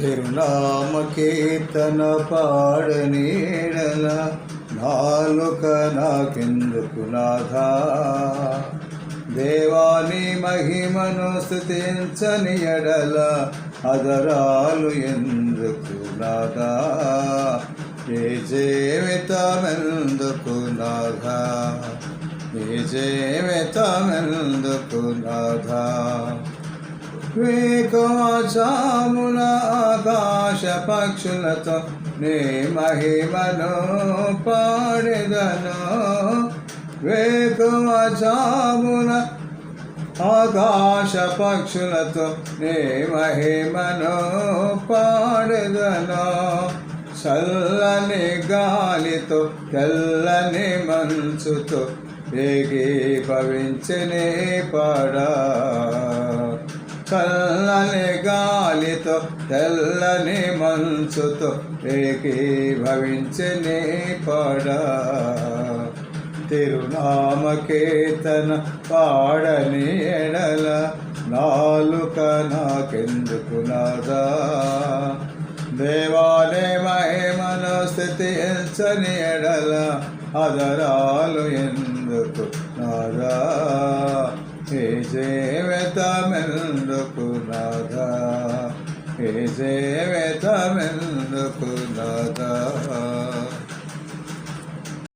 తిరునామకీర్తన పాడనీడల నాలుక నాకెందుకు నాథా? దేవాని మహిమను స్థుతించని ఎడల అదరాలు ఎందుకు నాథా? ఏ జీవితమెందుకు నాథా? ఏ జీవితమెందుకు నాథా? వేకోచామున ఆకాశ పక్షులతో నీ మహిమను పాడెదను. వేకోచామున ఆకాశ పక్షులతో నీ మహిమను పాడెదను. చల్లని గాలితో తెల్లని మంచుతో ఏకీభవించనే పాడా చల్లని గాలితో తెల్లని మంచుతో ఏకీభవించనే పాడా పడ. కీర్తన పాడని ఎడల నాలుక నాకెందుకు నాదా? దేవాలయ మహిమను స్థితించని ఎడల అదరాలు ఎందుకు నాదా? ఏ జీవితమెందుకు నాదా. ఏ జీవితమెందుకు నాదా?